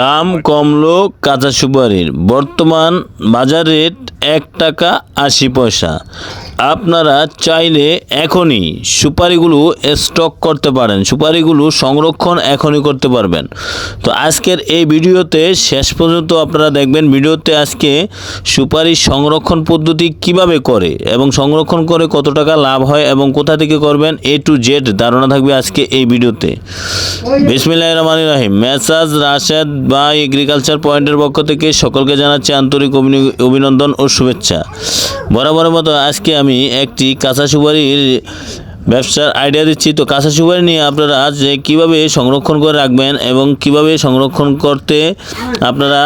দাম কমলো কাঁচা সুপারির। বর্তমান বাজার রেট এক টাকা আশি পয়সা। আপনারা চাইলে এখনই সুপারিগুলো স্টক করতে পারেন। সুপারিগুলো সংরক্ষণ এখনই করতে পারবেন। তো আজকের এই ভিডিওতে শেষ পর্যন্ত আপনারা দেখবেন, ভিডিওতে আজকে সুপারি সংরক্ষণ পদ্ধতি কীভাবে করে এবং সংরক্ষণ করে কত টাকা লাভ হয় এবং কোথা থেকে করবেন এ টু জেড ধারণা থাকবে আজকে এই ভিডিওতে। বিসমিল্লাহ রহমান রাহিম। মেসাজ রাশেদ বা এগ্রিকালচার পয়েন্টের পক্ষ থেকে সকলকে জানাচ্ছি আন্তরিক অভিন- অভিনন্দন ও শুভেচ্ছা। বরাবরের মতো আজকে আমি একটি কাঁচা সুপারির ব্যবসার আইডিয়া দিচ্ছি। তো কাঁচা সুপারি নিয়ে আপনারা যে কীভাবে সংরক্ষণ করে রাখবেন এবং কীভাবে সংরক্ষণ করতে আপনারা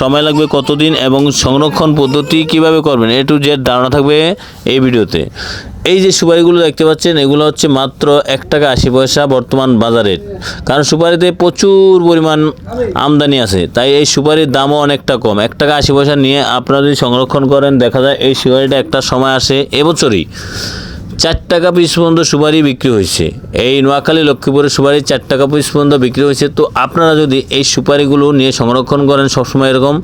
সময় লাগবে, কতদিন এবং সংরক্ষণ পদ্ধতি কীভাবে করবেন, এ টু জেড ধারণা থাকবে এই ভিডিওতে। এই যে সুপারিগুলো দেখতে পাচ্ছেন, এগুলো হচ্ছে মাত্র এক টাকা আশি পয়সা বর্তমান বাজারের। কারণ সুপারিতে প্রচুর পরিমাণ আমদানি আছে, তাই এই সুপারির দামও অনেকটা কম। এক টাকা আশি পয়সা নিয়ে আপনারা যদি সংরক্ষণ করেন, দেখা যায় এই সুপারিটা একটা সময় আসে এবছরই। চার টাকা পিস পর্যন্ত সুপারি বিক্রি হয়েছে। এই নোয়াখালী, লক্ষ্মীপুরের সুপারি চার টাকা পিস পর্যন্ত বিক্রি হয়েছে। তো আপনারা যদি এই সুপারিগুলো নিয়ে সংরক্ষণ করেন, সবসময় এরকম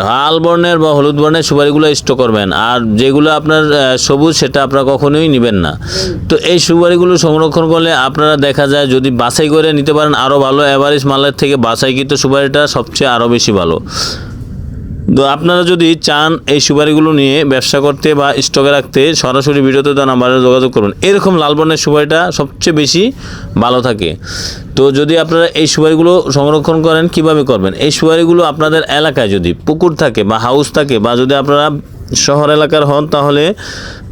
লাল বর্ণের বা হলুদ বর্ণের সুপারিগুলো স্টোর করবেন। আর যেগুলো আপনার সবুজ, সেটা আপনারা কখনোই নেবেন না। তো এই সুপারিগুলো সংরক্ষণ করলে আপনারা দেখা যায় যদি বাছাই করে নিতে পারেন আরও ভালো। অ্যাভারেজ মালের থেকে বাছাইকৃত সুপারিটা সবচেয়ে আরও বেশি ভালো। তো আপনারা যদি চান এই সুপারিগুলো নিয়ে ব্যবসা করতে বা স্টকে রাখতে, সরাসরি ভিডিওতে তো নাম্বারে যোগাযোগ করুন। এরকম লাল বর্ণের সুপারিটা সবচেয়ে বেশি ভালো থাকে। তো যদি আপনারা এই সুপারিগুলো সংরক্ষণ করেন, কীভাবে করবেন? এই সুপারিগুলো আপনাদের এলাকায় যদি পুকুর থাকে বা হাউস থাকে বা যদি আপনারা শহর এলাকার হন, তাহলে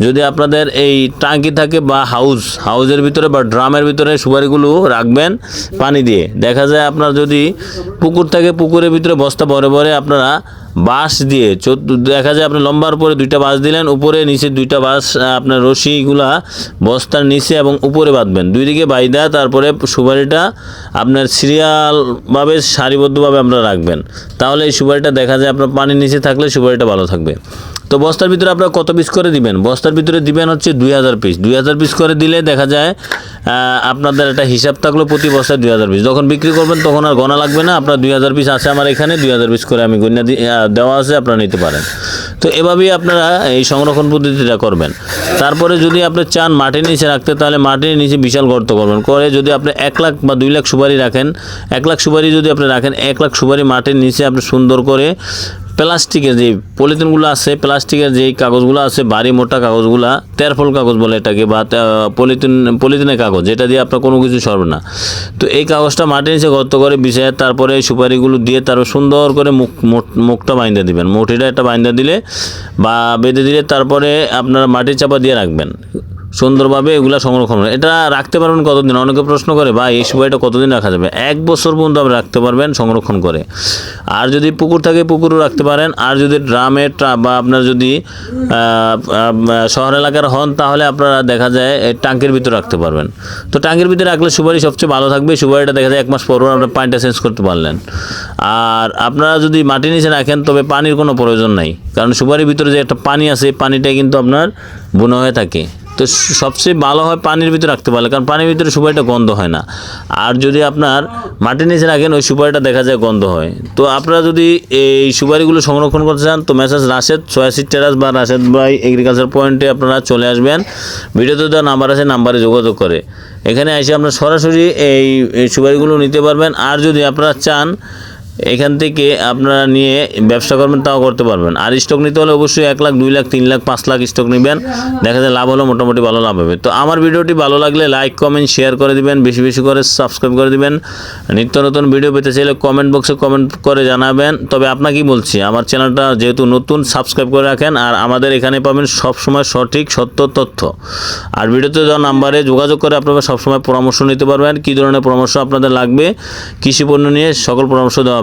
যদি আপনাদের এই টাঙ্কি থাকে বা হাউস হাউসের ভিতরে বা ড্রামের ভিতরে সুপারিগুলো রাখবেন পানি দিয়ে। দেখা যায় আপনার যদি পুকুর থাকে, পুকুরের ভিতরে বস্তা ভরে ভরে আপনারা বাঁশ দিয়ে দেখা যায় আপনি লম্বার উপরে দুইটা বাঁশ দিলেন, উপরে, নিচে দুইটা বাঁশ আপনার রশিগুলা বস্তার নিচে এবং উপরে বাঁধবেন। দুই দিকে বাইদা, তারপরে সুপারিটা আপনার সিরিয়ালভাবে, সারিবদ্ধভাবে আপনারা রাখবেন। তাহলে এই সুপারিটা দেখা যায় আপনার পানির নিচে থাকলে সুপারিটা ভালো থাকবে। তো বস্তার ভিতরে আপনারা কত পিস করে দিবেন? বস্তার ভিতরে দিবেন হচ্ছে দুই হাজার পিস দুই হাজার পিস করে দিলে দেখা যায় আপনাদের একটা হিসাব থাকল প্রতি বস্তায় দুই হাজার পিস যখন বিক্রি করবেন তখন আর গণা লাগবে না, আপনার দুই হাজার পিস আছে আমার এখানে, দুই হাজার পিস করে আমি গণ্যা দেওয়া আছে, আপনারা নিতে পারেন। তো এভাবেই আপনারা এই সংরক্ষণ পদ্ধতিটা করবেন। তারপরে যদি আপনি চান মাটির নিচে রাখতে, তাহলে মাটির নিচে বিশাল গর্ত করবেন। করে যদি আপনি এক লাখ বা দুই লাখ সুপারি রাখেন, এক লাখ সুপারি যদি আপনি রাখেন, এক লাখ সুপারি মাটির নিচে আপনি সুন্দর করে প্লাস্টিকের যে পলিথিনগুলো আছে, প্লাস্টিকের যেই কাগজগুলো আছে, ভারী মোটা কাগজগুলা, তেরফল কাগজ বলে এটাকে, বা পলিথিন, পলিথিনের কাগজ, যেটা দিয়ে আপনার কোনো কিছু সরবে না। তো এই কাগজটা মাটির নিচে গর্ত করে বিছায়, তারপরে সুপারিগুলো দিয়ে তারপর সুন্দর করে মুখ, মুখ- মুখটা বাইন্দা দিবেন। মুঠিটা একটা বাইন্দা দিলে বা বেঁধে দিলে তারপরে আপনারা মাটির চাপা দিয়ে রাখবেন। সুন্দরভাবে এগুলা সংরক্ষণ। এটা রাখতে পারবেন কতদিন? অনেকে প্রশ্ন করে বা এই সুপারিটা কতদিন রাখা যাবে? এক বছর পর্যন্ত আপনি রাখতে পারবেন সংরক্ষণ করে। আর যদি পুকুর থাকে, পুকুরও রাখতে পারেন। আর যদি ড্রামে বা আপনার যদি শহর এলাকার হন, তাহলে আপনারা দেখা যায় এই টাঙ্কির ভিতরে রাখতে পারবেন। তো টাঙ্কির ভিতরে রাখলে সুপারি সবচেয়ে ভালো থাকবে। সুপারিটা দেখা যায় এক মাস পর পর আপনার পানিটা চেঞ্জ করতে পারলেন। আর আপনারা যদি মাটির নিচে রাখেন, তবে পানির কোনো প্রয়োজন নাই। কারণ সুপারির ভিতরে যে একটা পানি আছে পানিটা কিন্তু আপনার বুনো হয়ে থাকে। তো সবচেয়ে ভালো হয় পানির ভিতরে রাখতে পারলে, কারণ পানির ভিতরে সুপারিটা গন্ধ হয় না। আর যদি আপনার মাটির নিচে রাখেন, ওই সুপারিটা দেখা যায় গন্ধ হয়। তো আপনারা যদি এই সুপারিগুলো সংরক্ষণ করতে চান, তো মেসেজ রাশেদ ছয়াশি টেরাস বা রাশেদ ভাই এগ্রিকালচার পয়েন্টে আপনারা চলে আসবেন। ভিডিওতে দেওয়া নাম্বার আছে, নাম্বারে যোগাযোগ করে। এখানে এসে আপনারা সরাসরি এই সুপারিগুলো নিতে পারবেন। আর যদি আপনারা চান এখান থেকে আপনারা নিয়ে ব্যবসা করবেন, তাও করতে পারবেন। আর স্টক নিতে হলে অবশ্যই এক লাখ, দুই লাখ, তিন লাখ, পাঁচ লাখ স্টক নেবেন। দেখা যায় লাভ হলো মোটামুটি ভালো লাভ হবে। তো আমার ভিডিওটি ভালো লাগলে লাইক কমেন্ট শেয়ার করে দিবেন, বেশি বেশি করে সাবস্ক্রাইব করে দিবেন। নিত্য নতুন ভিডিও পেতে চাইলে কমেন্ট বক্সে কমেন্ট করে জানাবেন। তবে আপনাকেই বলছি, আমার চ্যানেলটা যেহেতু নতুন সাবস্ক্রাইব করে রাখেন আর আমাদের এখানে পাবেন সবসময় সঠিক, সত্য তথ্য। আর ভিডিওতে দেওয়া নাম্বারে যোগাযোগ করে আপনারা সবসময় পরামর্শ নিতে পারবেন, কী ধরনের পরামর্শ আপনাদের লাগবে, কৃষি পণ্য নিয়ে সকল পরামর্শ দেওয়া